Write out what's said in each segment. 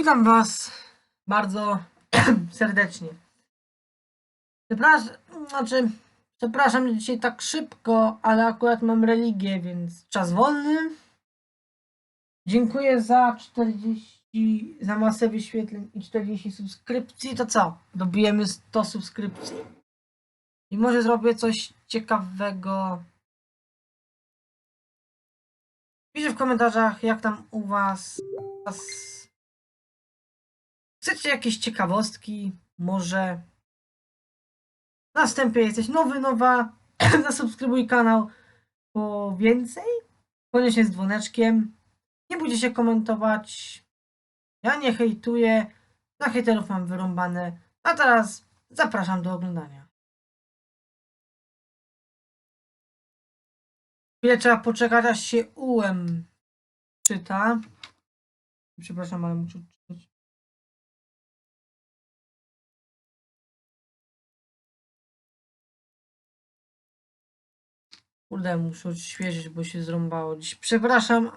Witam Was bardzo serdecznie. Przepraszam, znaczy, przepraszam że dzisiaj tak szybko, ale akurat mam religię, więc czas wolny. Dziękuję za 40, za masę wyświetleń i 40 subskrypcji. To co? Dobijemy 100 subskrypcji. I może zrobię coś ciekawego. Piszcie w komentarzach, jak tam u Was. was... Chcecie jakieś ciekawostki? Może. Następnie jesteś nowy, nowa. Zasubskrybuj kanał po więcej. Koniecznie z dzwoneczkiem. Nie bójcie się komentować. Ja nie hejtuję. Na hejterów mam wyrąbane. A teraz zapraszam do oglądania. Chwilę trzeba poczekać, aż się ułem czyta. Przepraszam, ale muszę Kurde, muszę odświeżyć, bo się zrąbało dziś. Przepraszam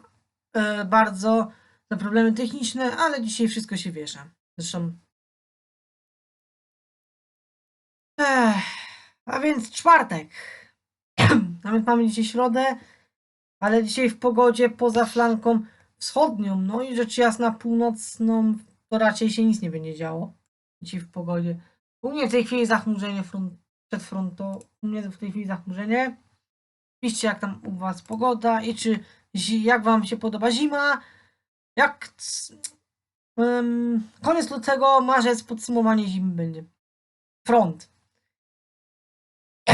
e, bardzo za problemy techniczne, ale dzisiaj wszystko się wiesza. Zresztą. Ech, a więc czwartek. Nawet mamy dzisiaj środę, ale dzisiaj w pogodzie poza flanką wschodnią, no i rzecz jasna północną, to raczej się nic nie będzie działo. Dzisiaj w pogodzie. U mnie w tej chwili zachmurzenie front, przed frontą, u mnie w tej chwili zachmurzenie. Piszcie jak tam u was pogoda i czy jak wam się podoba zima. Jak em, koniec lutego, marzec, podsumowanie zimy będzie. Front.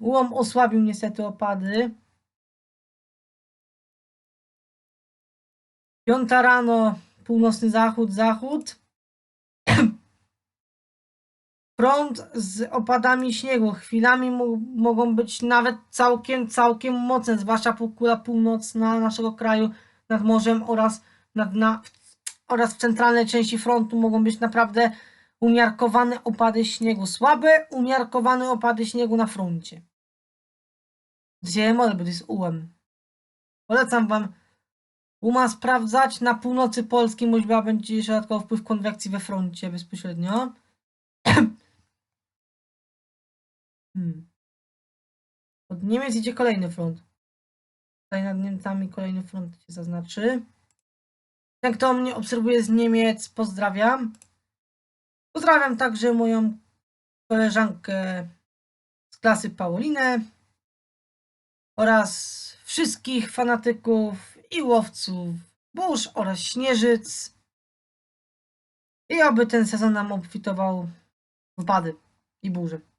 Łom osłabił niestety opady. Piąta rano, północny zachód, zachód. Prąd z opadami śniegu. Chwilami mo- mogą być nawet całkiem, całkiem mocne, zwłaszcza półkula północna naszego kraju nad morzem oraz, nad, na, oraz w centralnej części frontu mogą być naprawdę umiarkowane opady śniegu. Słabe, umiarkowane opady śniegu na froncie. Model, bo to jest UM. Polecam wam UMA sprawdzać. Na północy Polski możliwa będzie dodatkowo wpływ konwekcji we froncie bezpośrednio. Hmm. Od Niemiec idzie kolejny front. Tutaj nad Niemcami kolejny front się zaznaczy. Ten, kto mnie obserwuje z Niemiec, pozdrawiam. Pozdrawiam także moją koleżankę z klasy Paulinę oraz wszystkich fanatyków i łowców burz oraz śnieżyc. I oby ten sezon nam obfitował w wady i burze.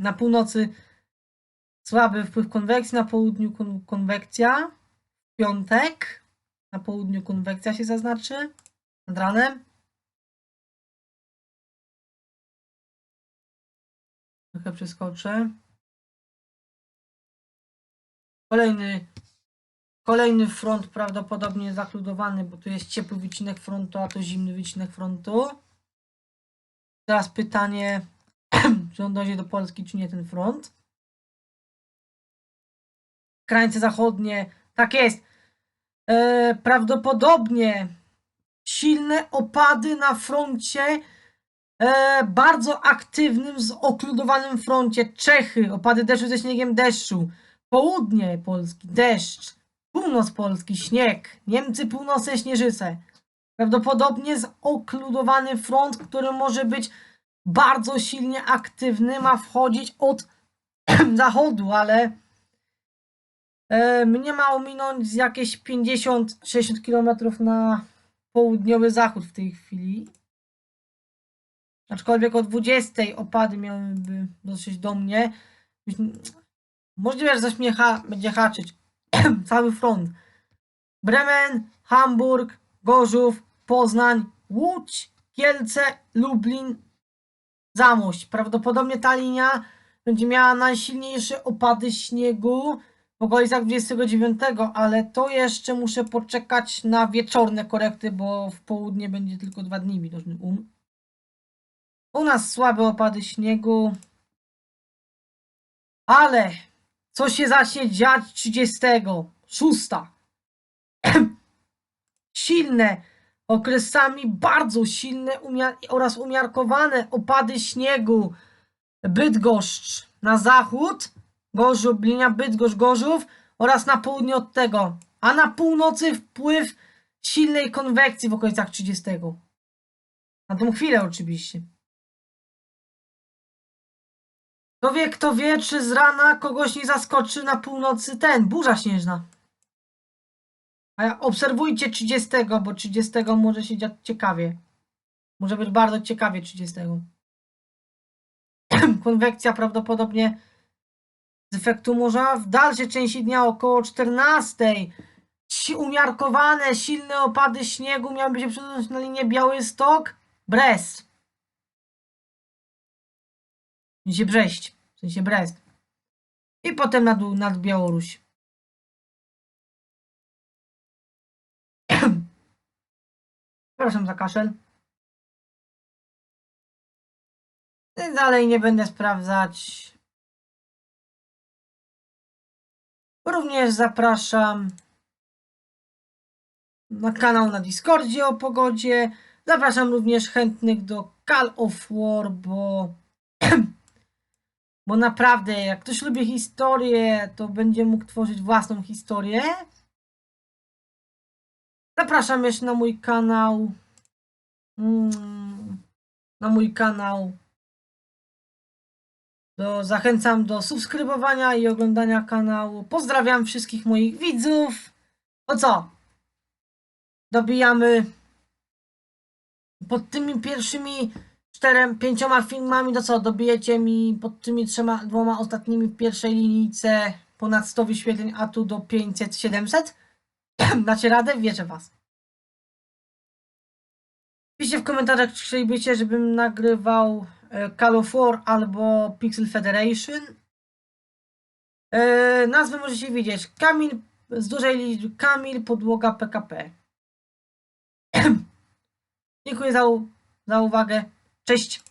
Na północy słaby wpływ konwekcji, na południu kon konwekcja. W piątek na południu konwekcja się zaznaczy nad ranem. Trochę przeskoczę. Kolejny, kolejny front prawdopodobnie zakludowany, bo tu jest ciepły wycinek frontu, a to zimny wycinek frontu. Teraz pytanie, czy on dojdzie do Polski, czy nie ten front. Krańce zachodnie, tak jest. E, prawdopodobnie silne opady na froncie e, bardzo aktywnym, zokludowanym froncie. Czechy, opady deszczu ze śniegiem deszczu. Południe Polski, deszcz. Północ Polski, śnieg. Niemcy północne śnieżyce. Prawdopodobnie zokludowany front, który może być bardzo silnie aktywny, ma wchodzić od zachodu, ale e, mnie ma ominąć jakieś 50-60 km na południowy zachód w tej chwili. Aczkolwiek o 20 opady miałyby dotrzeć do mnie. Możliwe, że coś mnie będzie haczyć. Cały front. Bremen, Hamburg, Gorzów, Poznań, Łódź, Kielce, Lublin, Zamość. Prawdopodobnie ta linia będzie miała najsilniejsze opady śniegu w okolicach 29, ale to jeszcze muszę poczekać na wieczorne korekty, bo w południe będzie tylko dwa dni widoczny um. U nas słabe opady śniegu. Ale co się zacznie dziać 30? szósta. silne, okresami bardzo silne umia- oraz umiarkowane opady śniegu. Bydgoszcz na zachód, Gorzów, linia Bydgoszcz-Gorzów oraz na południe od tego, a na północy wpływ silnej konwekcji w okolicach 30. Na tą chwilę oczywiście. Kto wie, kto wie, czy z rana kogoś nie zaskoczy na północy ten, burza śnieżna. Obserwujcie 30, bo 30 może się dziać ciekawie. Może być bardzo ciekawie 30. Konwekcja prawdopodobnie z efektu morza w dalszej części dnia około 14. Si- Umiarkowane, silne opady śniegu miałyby się przesunąć na linię Białystok, Brest. W sensie Brześć, w sensie Brest. I potem nad Białoruś. Przepraszam za kaszel. Dalej nie będę sprawdzać. Również zapraszam na kanał na Discordzie o pogodzie. Zapraszam również chętnych do Call of War, bo bo naprawdę jak ktoś lubi historię, to będzie mógł tworzyć własną historię. Zapraszam jeszcze na mój kanał. Mm, Na mój kanał. Do, zachęcam do subskrybowania i oglądania kanału. Pozdrawiam wszystkich moich widzów. O co? Dobijamy pod tymi pierwszymi czterem, pięcioma filmami, to co? Dobijecie mi pod tymi trzema, dwoma ostatnimi w pierwszej linijce ponad 100 wyświetleń, a tu do 500, 700? Dacie radę? Wierzę was. Piszcie w komentarzach, czy chcielibyście, żebym nagrywał e, Call of War albo Pixel Federation. E, nazwy możecie widzieć. Kamil z dużej liczby. Kamil Podłoga PKP. Dziękuję za, za uwagę. Cześć.